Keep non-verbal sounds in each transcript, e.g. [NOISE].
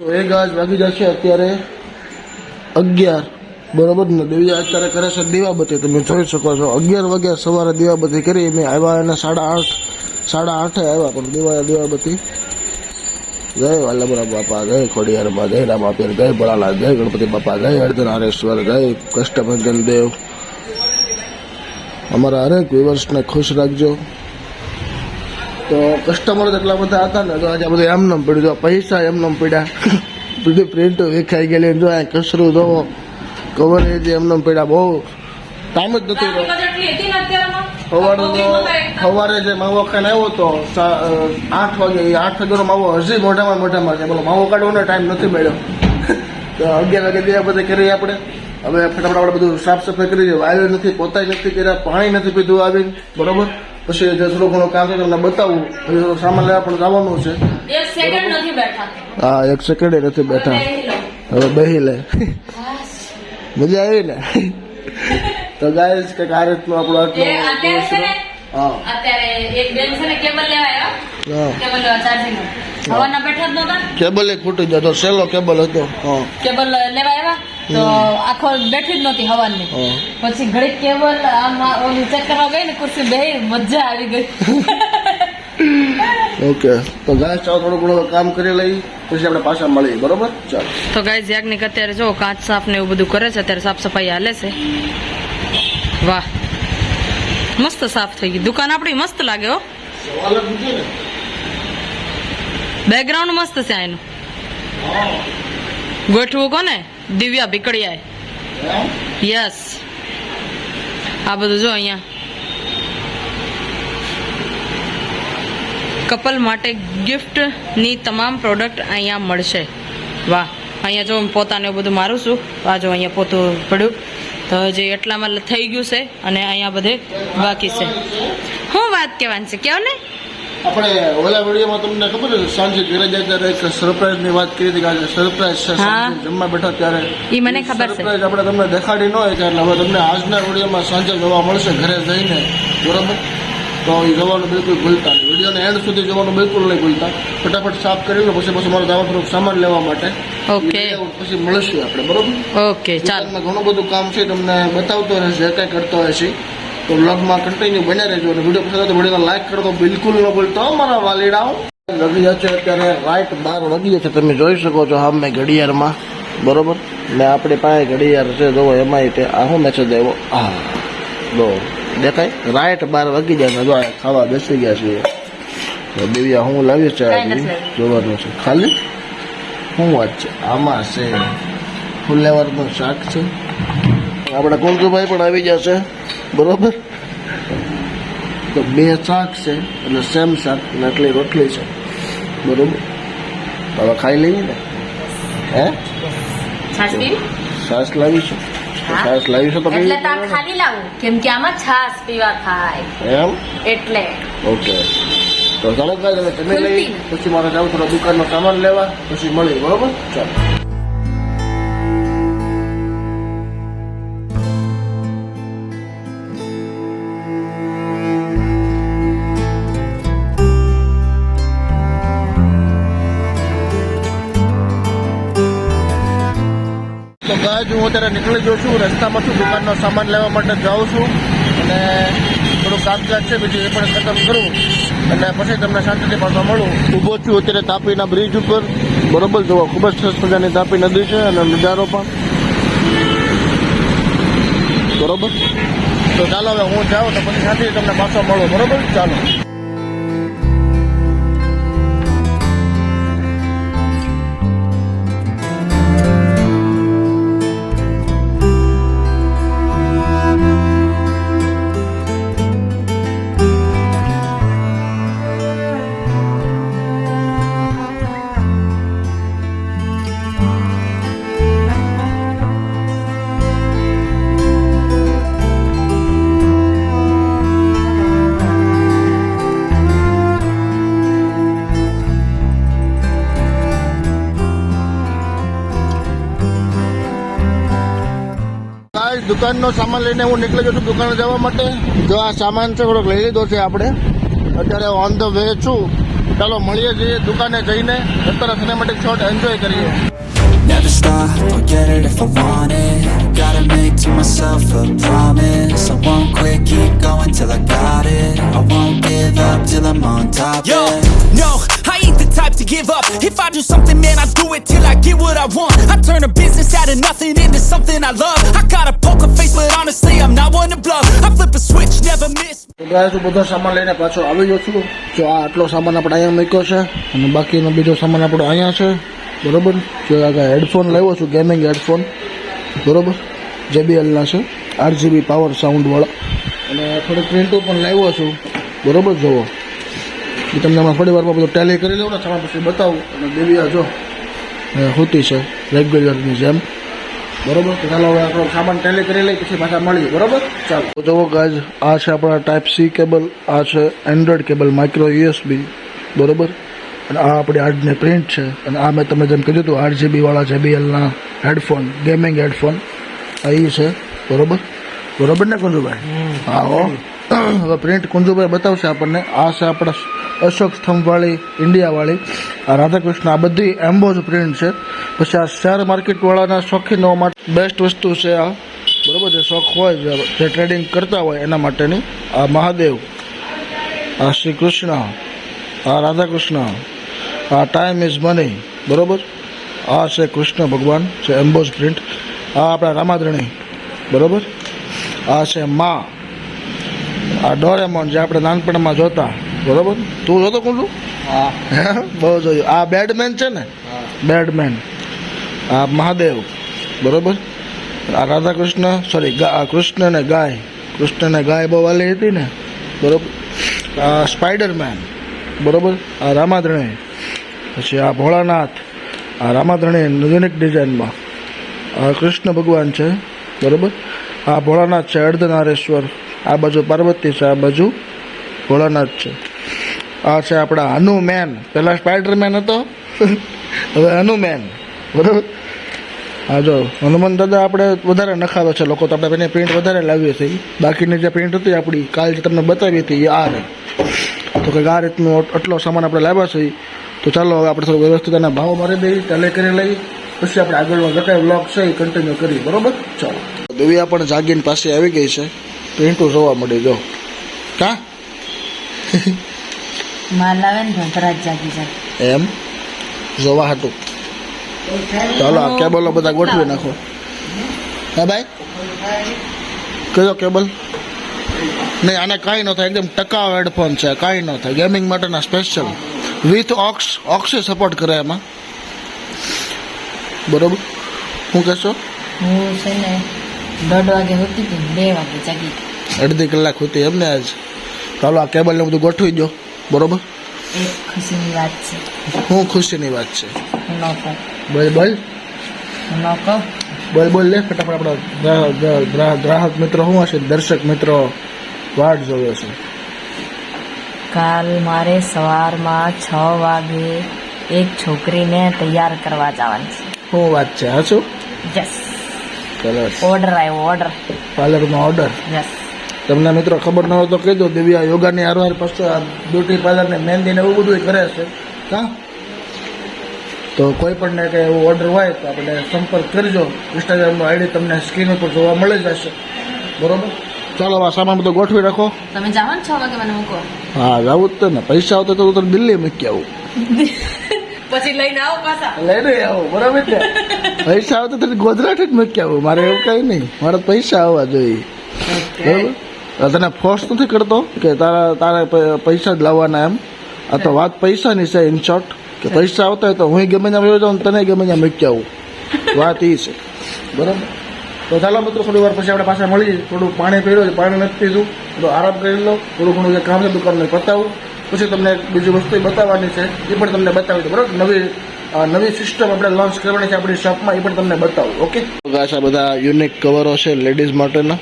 તો એ ગાજ વાગી જશે અત્યારે અગિયાર. બરોબર ને? દેવી અત્યારે કરે છે દીવાબત્તી. તમે જોઈ શકો છો. અગિયાર વાગ્યા સવારે દીવાબત્તી કરી. મેં આવ્યા એને સાડા આઠ, સાડા આઠે આવ્યા પણ દીવા દીવાબત્તી. જય વાલ્લભરા બાપા, જય ખોડિયારમાં, જય રામાપીર, જય ભોળાલાલ જય ગણપતિ બાપા, જય અર્ધનારેશ્વર, જય કષ્ટભંજન દેવ. અમારા હરેક વ્યુઅર્સને ખુશ રાખજો. તો કસ્ટમર એટલા બધા હતા ને તો આજે બધું એમનેમ પડ્યું. જો પૈસા એમને પડ્યા. બધી પ્રિન્ટો વેખાઈ ગયેલી જો આ કસરું જોવો કવર જે એમને પડ્યા બહુ ટાઈમ જ નથી રહ્યો. સવારે તો સવારે જે માવો ખાઈને આવ્યો તો આઠ વાગે આઠ વાગ્યાનો માવો હજી મોઢામાં મોઢામાં છે. બોલો માવો કાઢવાનો ટાઈમ નથી મળ્યો. [LAUGHS] તો અગિયાર વાગે બે બધે કરીએ આપણે. હવે ફટાફટ આપણે બધું સાફ સફાઈ કરી વાયર નથી પોતાય નથી કર્યા પાણી નથી પીધું આવીને. બરોબર? પછી જે થોડું ઘણું કામ છે તમને બતાવું. પછી થોડું સામાન લેવા પણ જવાનું છે. હા એક સેકન્ડે નથી બેઠા. હવે બેહી લે મજા આવી ને? તો ગાઈસ કે આ રીતનું આપણું આટલું હા. કેબલ એ ખૂટી જતો સેલો કેબલ હતો. કેબલ લેવા આવ્યા? તો આખો બેઠી જ નહોતી હવાની પછી ઘડી કેબલ આમ ઓલું ચેક કરવા ગઈ ને ખુરશી બે મજા આવી ગઈ. [LAUGHS] ઓકે. તો ગાય ચાલો થોડું ઘણું કામ કરી લઈ પછી આપણે પાછા મળીએ. બરોબર? ચાલો. તો ગાય યાજ્ઞિક અત્યારે જો કાચ સાફ ને એવું બધું કરે છે અત્યારે સાફ સફાઈ હાલે છે. વાહ. મસ્ત સાફ થઈ ગઈ દુકાન આપણી મસ્ત લાગે હો. બેકગ્રાઉન્ડ મસ્ત છે આનું. ગોઠવું કોને? દિવ્યા ભીકડિયા યસ આ બધું જો અહીંયા. કપલ માટે ગિફ્ટની તમામ પ્રોડક્ટ અહીંયા મળશે. વાહ, અહીંયા જો હું પોતાને બધું મારું છું, આ જો અહીંયા પોતું પડ્યું. તો હજી એટલામાં થઈ ગયું છે અને અહીંયા બધે બાકી છે. હું વાત કહેવાની છે કેવો ને? આપણે ઓલા વિડીયોમાં તમને ખબર છે સાંજે ઘરે જાય ત્યારે એક સરપ્રાઈઝની વાત કરી હતી કે આજે સરપ્રાઈઝ છે સાંજે જમવા બેઠા ત્યારે. એ મને ખબર છે. સરપ્રાઈઝ આપણે તમને દેખાડી ન હોય એટલે હવે તમને આજના વિડીયોમાં સાંજે જોવા મળશે ઘરે જઈને. બરોબર? તો એ જોવાનું બિલકુલ ભૂલતા નહીં. વિડીયોને એન્ડ સુધી જોવાનું બિલકુલ નહીં ભૂલતા. ફટાફટ સાફ કરી લો પછી પછી મારે જવા સામાન લેવા માટે. ઓકે. પછી મળશું આપણે બરોબર? ઓકે ચાલો. ઘણું બધું કામ છે તમને બતાવતો રહેશે જે કાંઈ કરતો છે તો વ્લોગમાં કન્ટિન્યુ બન્યા રહેજો અને વીડિયો પસંદ આવે તો વિડીયોને લાઈક કરો તો બિલકુલ ન ભૂલતો મારા વાલીડાઓ. લગી જશે છે અત્યારે રાઈટ બાર વાગી જાય છે તમે જોઈ શકો છો હા મેં ઘડિયાળમાં. બરોબર? ને આપણી પાસે ઘડિયાળ છે જોવો એમાંય તે આ શું મેસેજ આવ્યો? હા જો દેખાય? રાઈટ બાર વાગી જાય જો ખાવા બેસી ગયા છીએ. તો દિવ્યા હું લાવીશ છે લાવી. જોવાનું છે. ખાલી? શું વાત છે? આમાં છે ફુલેવરનું શાક છે. આપણા કુંજુભાઈ પણ આવી જશે બરોબર? તો બે શાક છે એટલે સેમ શાક અને આટલી રોટલી છે. બરોબર? હવે ખાઈ લઈએ ને? હે? છાશ લાવીશું. તો છાશ લાવીશું તો એટલે તાર ખાલી લાવું કેમ કે આમાં છાશ પીવા થાય. એમ? એટલે. ઓકે. તો ચાલો તમે લઈ પછી મારે જાવ થોડા દુકાનનો સામાન લેવા પછી મળીએ બરોબર? ચાલો. અત્યારે નીકળી જાઉં છું. રસ્તામાં છું. દુકાનનો સામાન લેવા માટે જાઉં છું. અને થોડું કામકાજ છે. બીજું એ પણ ખતમ કરું. અને પછી તમને શાંતિથી પાછા મળું. ઊભો છું અત્યારે તાપીના બ્રિજ ઉપર. બરોબર જોવા ખૂબ જ સરસ મજાની તાપી નદી છે અને નજારો પણ. બરોબર? તો ચાલો હવે હું જાઉં તો પછી શાંતિથી તમને પાછો મળું. બરોબર? ચાલો. દુકાનનો સામાન લઈને હું નીકળી જાઉં છું દુકાને જવા માટે જો આ સામાન છે થોડોક લઈ લીધો છે આપણે અત્યારે ઓન ધ વે છું ચાલો મળીએ જઈએ દુકાને જઈને અત્યારે સિનેમેટિક શોટ એન્જોય કરીએ Never stop, I'll get it if I want it Gotta make to myself a promise I won't quit, keep going till I got it I won't give up till I'm on top, Yo, no, ain't the type to give up. If I do something, man, I do it till I get what I want. I turn a business out of nothing into something I love. I got a poker face, but honestly, I'm not one to bluff. I flip a switch, never miss. તો બધો સામાન લઈને પાછો આવી ગયો છું જો આ આટલો સામાન આપણે અહીંયા મૂક્યો છે અને બાકીનો બીજો સામાન આપણો અહીંયા છે બરોબર જો આગળ હેડફોન લાવ્યો છું ગેમિંગ હેડફોન બરોબર જેબીએલના છે આઠ જીબી પાવર સાઉન્ડવાળા અને થોડી પ્રિન્ટો પણ લાવ્યો છું બરોબર જુઓ એ તમને હમણાં થોડી વારમાં બધું ટેલી કરી લઉં ને તમારા પછી બતાવું. અને દેવિયા જો હોતી છે રેગ્યુલરની જેમ. બરોબર? તો ચાલો હવે આપણો સામાન ટેલી કરી લઈ પછી પાછા મળીએ. બરોબર? ચાલો. તો જુઓ ગાજ આ છે આપણા ટાઈપ સી કેબલ આ છે એન્ડ્રોઈડ કેબલ માઇક્રો યુએસબી બરોબર? અને આ આપણી આર્ટની પ્રિન્ટ છે. અને આ મેં તમે જેમ કીધું હતું આઠ જીબી વાળા જેબીએલના હેડફોન ગેમિંગ હેડફોન આ એ છે. બરોબર? બરોબર ને કુંજુભાઈ. હો હવે પ્રિન્ટ કુંજુભાઈ બતાવશે આપણને. આ છે આપણા અશોક સ્તંભવાળી, ઇન્ડિયાવાળી. રાધાકૃષ્ણ, આ બધી એમ્બોઝ પ્રિન્ટ છે. પછી આ શેર માર્કેટવાળાના શોખીનો માટે બેસ્ટ વસ્તુ છે આ. બરાબર જે શોખ હોય જે ટ્રેડિંગ કરતા હોય એના માટેની આ મહાદેવ. આ શ્રી કૃષ્ણ, આ રાધાકૃષ્ણ, આ ટાઈમ ઇઝ મની બરોબર? આ છે કૃષ્ણ ભગવાન, છે એમ્બોઝ પ્રિન્ટ આ આપણા રામાદ્રણી. બરોબર? આ છે મા. આ ડોરેમોન જે આપણે નાનપણમાં જોતા. બરોબર? તું જોતો કોણ હા. હે બહુ જોયું. આ બેડમેન છે ને? બેડમેન આ મહાદેવ. બરોબર? આ રાધા કૃષ્ણ સોરી કૃષ્ણ ને ગાય. કૃષ્ણ ને ગાય બહુ વાલી હતી ને? બરોબર? આ સ્પાઈડરમેન. બરોબર? આ રામાધરણી પછી આ ભોળાનાથ. આ રામાધરણી યુનિક ડિઝાઇનમાં. આ કૃષ્ણ ભગવાન છે. બરોબર? આ ભોળાનાથ છે અર્ધનારેશ્વર. આ બાજુ પાર્વતી છે આ બાજુ ભોળાનાથ છે. આ છે આપણા હનુમેન પહેલાં સ્પાઈડરમેન હતો. હવે હનુમેન બરાબર? હા જો, હનુમાન દાદા આપણે વધારે નખાવે છે લોકો તો આપણે એને પ્રિન્ટ વધારે લાવીએ છીએ. બાકીની જે પ્રિન્ટ હતી આપણી, કાલ જે તમને બતાવી હતી, એ આ રહી. તો કંઈક આ રીતનું આટલો સામાન આપણે લાવ્યા છે તો ચાલો હવે આપણે થોડું વ્યવસ્થિત એના ભાવ મારી દઈએ તલે કરી લઈ પછી આપણે આગળનો જે કાંઈ બ્લોગ છે એ કન્ટિન્યુ કરીએ. બરોબર? ચાલો. દેવિયા પણ જાગીન પાસે આવી ગઈ છે. પ્રિન્ટો જોવા મળી જો. કાં? માલ આવે ને ભદ્રાજ જાગી જાય એમ? જોવા હતું ચાલો આ કેબલો બધા ગોઠવી નાખો. હા ભાઈ? કયો કેબલ નહીં આને કાંઈ ન થાય. એકદમ ટકાઉ હેડફોન છે. કાંઈ ન થાય. ગેમિંગ માટેના સ્પેશિયલ વિથ ઓક્સ ઓક્સે સપોર્ટ કરે એમાં. બરોબર? શું કહેશો? હું છે ને દોઢ વાગે હોતી હતી બે વાગે જાગી અડધી કલાક હોતી એમને આજ. ચાલો આ કેબલને બધું ગોઠવી દો બરોબર? એક ખુશીની વાત છે. હું ખુશીની વાત છે. હું ન બોલ બોલ. હું ન બોલ બોલ લે ફટાફટ આપણા ગ્રાહક મિત્રો શું હશે? દર્શક મિત્રો વાટ જોવે છે. કાલ મારે સવારમાં છ વાગે એક છોકરીને તૈયાર કરવા જવાની શું વાત છે હા શું? છે યસ સરસ. ઓર્ડર આવ્યો ઓર્ડર પાર્લરનો ઓર્ડર યસ તમને મિત્રો ખબર ન હોય તો કહેજો આ યોગાની હારવાર પાછું આ બ્યુટી પાર્લરને મહેંદીને એવું બધું કરે છે. હા? તો કોઈ પણ ને કંઈ એવો ઓર્ડર હોય તો આપણે સંપર્ક કરજો. ઇન્સ્ટાગ્રામનો આઈડી તમને સ્ક્રીન ઉપર જોવા મળી જશે. બરોબર? ચાલો આ સામાન બધું ગોઠવી રાખો. તમે જાઓ છ વાગે મને મૂકો. હા જવું જ તો ને. પૈસા આવતા તો તને દિલ્હી મૂકી આવું. [LAUGHS] પછી લઈને આવો પાછા. લઈને આવો બરાબર છે? પૈસા આવતા તો ગોધરાથી જ મૂકી આવું. મારે એવું કઈ નહીં. મારા પૈસા આવવા જોઈએ. બરાબર? તને ફોર્સ નથી કરતો કે તારા તારા પૈસા જ લાવવાના એમ? આ તો વાત પૈસાની છે ઇન શોર્ટ કે પૈસા આવતા હોય તો હું ગમે ત્યાં રહ્યો જાઉં તને ગમે ત્યાં મૂકી આવું. વાત એ છે. બરાબર? તો ચાલો મિત્રો થોડી વાર પછી આપણે પાછા મળીએ. થોડું પાણી પીડ્યું છે પાણી નથી પીધું. થોડું આરામ કરી લો. થોડું ઘણું જે કામ છે દુકાનને પતાવું પછી તમને બીજી વસ્તુ બતાવવાની છે. એ પણ તમને બતાવી બરાબર? નવી નવી સિસ્ટમ આપણે લોન્ચ કરવાની છે આપણી શોપમાં એ પણ તમને બતાવું. ઓકે? આ બધા યુનિક કવરો છે લેડીઝ માટેના.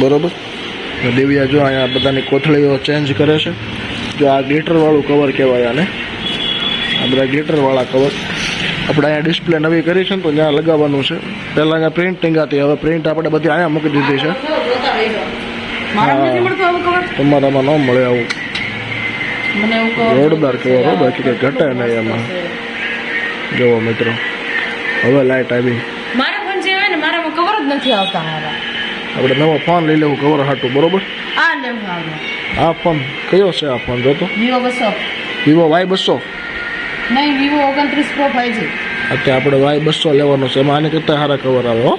બરોબર? તો દેવિયા જો અહીંયા બધાની કોથળીઓ ચેન્જ કરે છે. જો આ ગ્લિટરવાળું કવર કહેવાય આને. આ બધા ગ્લિટરવાળા કવર આપણે અહીંયા ડિસ્પ્લે નવી કરી છે ને તો ત્યાં લગાવવાનું છે. પહેલાં અહીંયા પ્રિન્ટ ટીંગાતી હવે પ્રિન્ટ આપણે બધી અહીંયા મૂકી દીધી છે. તમારામાં ન મળે આવું. જોરદાર કવર હો બાકી કંઈ ઘટે નહીં એમાં. જુઓ મિત્રો. હવે લાઇટ આવી. મારા ફોન જે હોય ને મારામાં કવર જ નથી આવતા મારા. આપણે નવો ફોન લઈ લેવું કવર હાટું બરોબર? આ ફોન કયો છે આ ફોન જોતો? વિવો બસો. વિવો વાય બસો? નહીં વિવો ઓગણત્રીસ પ્રો ફાઈવ અત્યારે આપણે વાય બસો લેવાનો છે એમાં આને કરતા સારા કવર આવે હો.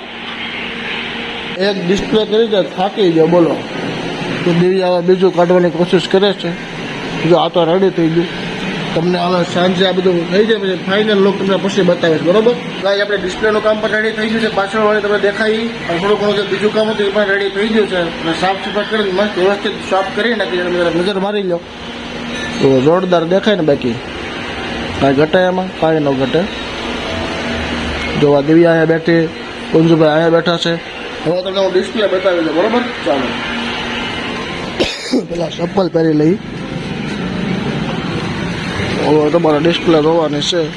એક ડિસ્પ્લે કરી દે થાકી ગયો બોલો. તો દેવી હવે બીજું કાઢવાની કોશિશ કરે છે. જો આ તો રેડી થઈ ગયું. તમને હવે સાંજે આ બધું થઈ જાય પછી ફાઇનલ લોક તમને પછી બતાવીશ, બરોબર? ગાય આપણે ડિસ્પ્લેનું કામ પણ રેડી થઈ ગયું છે. પાછળ વાળી તમને દેખાઈ. અને થોડું ઘણું જે બીજું કામ હતું એ પણ રેડી થઈ ગયું છે. અને સાફ સફાઈ કરીને મસ્ત વ્યવસ્થિત સાફ કરી નાખી. તમે જરા નજર મારી લો. તો જોરદાર દેખાય ને બાકી. કાંઈ ઘટે એમાં કાંઈ ન ઘટે. જોવા દેવી અહીંયા બેઠી. કુંજુભાઈ અહીંયા બેઠા છે. હવે તમને હું ડિસ્પ્લે બતાવી દઉં. બરોબર? ચાલો. [COUGHS] પેલા ચપ્પલ પહેરી લઈ. હવે તમારે ડિસ્પ્લે રોવાની છે.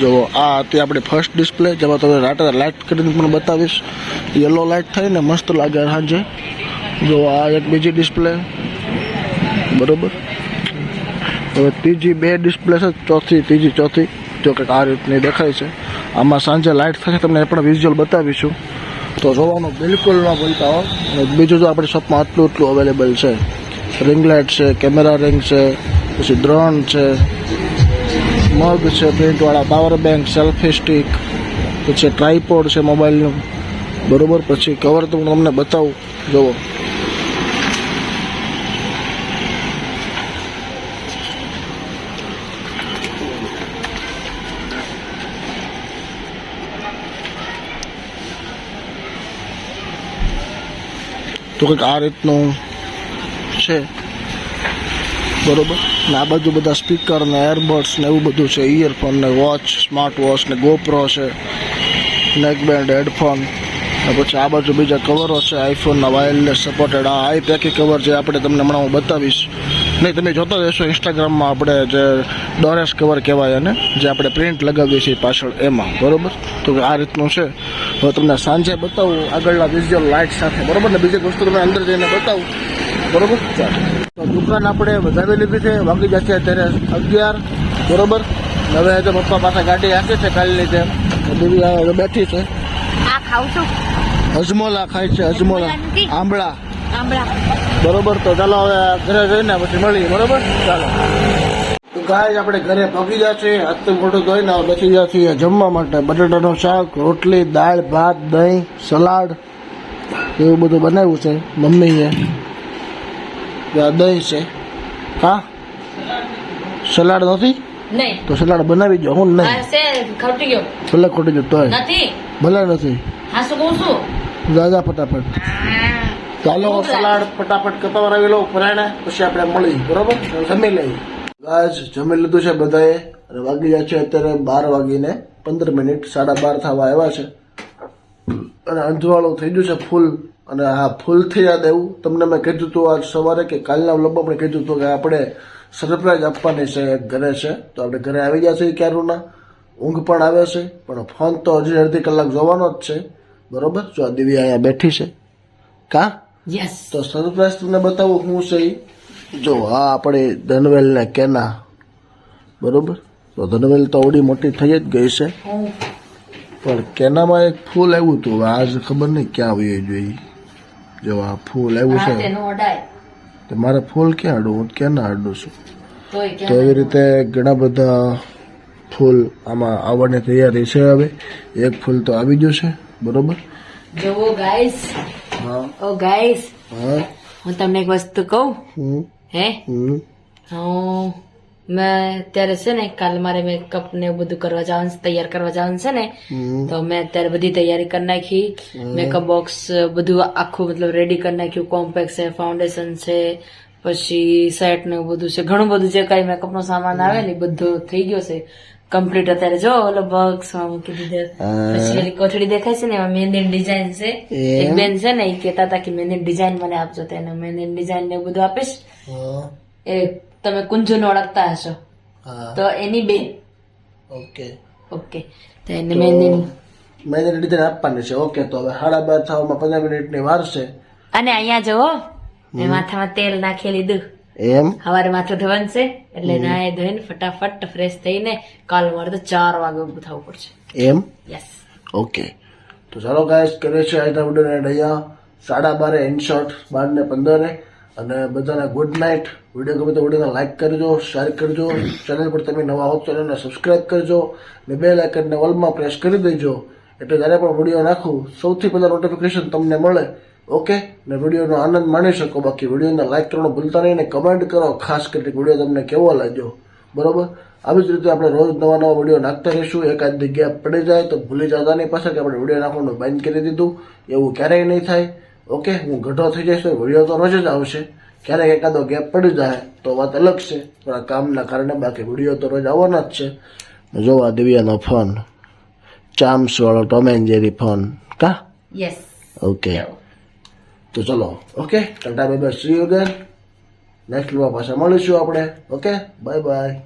જો આ હતી આપણી ફર્સ્ટ ડિસ્પ્લે જેમાં તમે રાતે લાઇટ કરીને પણ બતાવીશ. યલો લાઇટ થઈને મસ્ત લાગે સાંજે. જો આ એક બીજી ડિસ્પ્લે બરોબર? હવે ત્રીજી બે ડિસ્પ્લે છે, ચોથી, ત્રીજી, ચોથી. જો કંઈક આ રીતની દેખાય છે. આમાં સાંજે લાઇટ થશે, તમને એ પણ વિઝ્યુઅલ બતાવીશું. તો જોવાનું બિલકુલ ન ભૂલતા હો. અને બીજું જો આપણી શોપમાં આટલું એટલું અવેલેબલ છે. રિંગ લાઇટ છે કેમેરા રિંગ છે. પછી દ્રોણ છે મગ છે પ્રિન્ટવાળા પાવર બેંક સેલ્ફી સ્ટિક પછી ટ્રાયપોડ છે મોબાઈલનું બરોબર, પછી કવર તો હું તમને બતાવું. જુઓ. તો કંઈક આ રીતનું છે. બરોબર? ને આ બાજુ બધા સ્પીકર ને એરબડ્સ ને એવું બધું છે ઇયરફોન ને વોચ સ્માર્ટ વોચ ને ગોપ્રો છે નેકબેન્ડ હેડફોન ને પછી આ બાજુ બીજા કવરો છે આઈફોનના વાયરલેસ સપોર્ટેડ આ આઈ પેકી કવર જે આપણે તમને હમણાં હું બતાવીશ. નહીં, તમે જોતા જશો ઇન્સ્ટાગ્રામમાં આપણે જે ડોરેસ કવર કહેવાય અને જે આપણે પ્રિન્ટ લગાવીએ છીએ પાછળ એમાં. બરોબર? તો આ રીતનું છે. હવે તમને સાંજે બતાવું, આગળના વિઝ્યુઅલ લાઇટ સાથે. બરોબર? ને બીજી વસ્તુ તમને અંદર જઈને બતાવું. બરોબર? ચાલો. દુકાન આપણે વધાવી લીધી છે. વાગી જશે અત્યારે અગિયાર બરોબર? હવે તો પપ્પા પાસે ગાડી આપી છે કાલની જેમ દીદી બેઠી છે. આ છું. હજમોલા ખાય છે અજમોલા. આંબળા. આંબળા. બરોબર? તો ચાલો હવે ઘરે જઈને પછી મળીએ બરોબર? ચાલો. તો ગાય આપણે ઘરે પગી ગયા છે હાથ મોટું ધોઈને બેસી ગયા છીએ જમવા માટે. બટાટાનું શાક રોટલી દાળ ભાત દહીં સલાડ એવું બધું બનાવ્યું છે મમ્મીએ. દહીં છે. હા? સલાડ નથી? નહીં. તો સલાડ બનાવી દો હું નહીં. ગયો. ભલે ખોટી ગયો તોય. નથી. ભલે નથી. હા શું કહું છું? દાદા ફટાફટ. ચાલો સલાડ ફટાફટ કપાવરાવી લો ફરાણે પછી આપણે મળી બરોબર? જમી લઈએ. ગાજ જમી લીધું છે બધાએ અને વાગી જાય છે અત્યારે બાર વાગીને પંદર મિનિટ સાડા બાર થવા આવ્યા છે. અને અંજવાળું થઈ ગયું છે ફૂલ. અને હા ફૂલથી યાદ આવ્યું. તમને મેં કીધું હતું આજ સવારે કે કાલના વ્લોગમાં પણ કીધું હતું કે આપણે સરપ્રાઈઝ આપવાની છે ઘરે છે. તો આપણે ઘરે આવી ગયા છે ક્યારુંના. ઊંઘ પણ આવે છે પણ ફોન તો હજી અડધી કલાક જોવાનો જ છે. બરોબર? જો આ દિવ્યા અહીંયા બેઠી છે. કા? યસ તો સરપ્રાઈઝ તમને બતાવું હું છે જો આ આપણે ધનવેલ ને કેના. બરોબર? તો ધનવેલ તો ઓડી મોટી થઈ જ ગઈ છે. પણ કેનામાં એક ફૂલ આવ્યું હતું. આજ ખબર નહીં ક્યાં આવ્યું જોઈએ જો આ ફૂલ આવ્યું છે. તો મારે ફૂલ ક્યાં અડવું? હું ક્યાં ના અડું છું? તો એવી રીતે ઘણા બધા ફૂલ આમાં આવવાની તૈયારી છે હવે. એક ફૂલ તો આવી ગયું છે બરોબર? જોવો ગાઈસ. હા. ઓ ગાઈસ. હા. તમને એક વસ્તુ કહું? હે? હમ. હું મેં અત્યારે છે ને કાલ મારે મેકઅપ ને એવું બધું કરવા જવાનું છે, તૈયાર કરવા જવાનું છે ને તો મેં અત્યારે બધી તૈયારી કરી નાખી. મેકઅપ બોક્સ બધું આખું મતલબ રેડી કરી નાખ્યું. કોમ્પેક્સ છે ફાઉન્ડેશન છે પછી સેટ ને બધું છે. ઘણું બધું જે કઈ મેકઅપ નો સામાન આવે ને બધું થઈ ગયો છે. કમ્પ્લીટ અત્યારે જો ઓલો બોક્સમાં મૂકી દીધો. પછી ઓલી કોથળી દેખાય છે ને એમાં મહેંદી ડિઝાઇન છે. એક બેન છે ને એ કેતા હતા કે મહેંદી ડિઝાઇન મને આપજો તેને મહેંદી ડિઝાઇન ને એવું બધું આપીશ. એ તમે કુંજુને ઓળખતા હશો. તો એની બેન. ઓકે. ઓકે. તો એને મહેંદી મેં એને રીતે આપવાની છે. ઓકે તો હવે સાડા બાર થવામાં પંદર મિનિટની વાર છે. અને અહીંયા જુઓ મેં માથામાં તેલ નાખી લીધું એમ? સવારે માથું ધોવાનું છે એટલે નાય ધોઈને ફટાફટ ફ્રેશ થઈને કાલ મારે તો ચાર વાગે ઊભું થવું પડશે. એમ? Yes okay. તો ચાલો ગાઈસ કરે છે આજના વિડીયોને અહીંયા. સાડા બારે ઇનશોર્ટ બાર ને પંદરે. અને બધાને ગુડ નાઇટ વીડિયો ગમે તો વિડીયોને લાઇક કરજો શેર કરજો. ચેનલ પર તમે નવા હો ચેનલને સબસ્ક્રાઇબ કરજો ને બે લાઇકનને ઓલમાં પ્રેસ કરી દેજો. એટલે જ્યારે પણ વીડિયો નાખું, સૌથી પહેલાં નોટિફિકેશન તમને મળે. ઓકે ને વિડીયોનો આનંદ માણી શકો. બાકી વિડીયોને લાઇક કરવાનું ભૂલતા નહીં ને કમેન્ટ કરો. ખાસ કરીને વીડિયો તમને કેવો લાગ્યો? બરોબર? આવી જ રીતે આપણે રોજ નવા નવા વીડિયો નાખતા રહીશું. એકાદ જગ્યા પડી જાય તો ભૂલી જતા નહીં પાછા કે આપણે વીડિયો નાખવાનું બંધ કરી દીધું. એવું ક્યારેય નહીં થાય. ઓકે હું ઘટો થઈ જઈશ વીડિયો તો રોજ જ આવશે. ક્યારેક એકાદો ગેપ પડી જાય તો વાત અલગ છે આ કામના કારણે બાકી વીડિયો તો રોજ આવવાના જ છે. જોવા દિવ્યાનો ફોન. ચામ્સ વાળો ટોમ એન્ડ જેરી ફોન. કા? Yes okay. તો ચલો okay tata bye bye see you again next પાછા મળીશું આપણે. Okay bye bye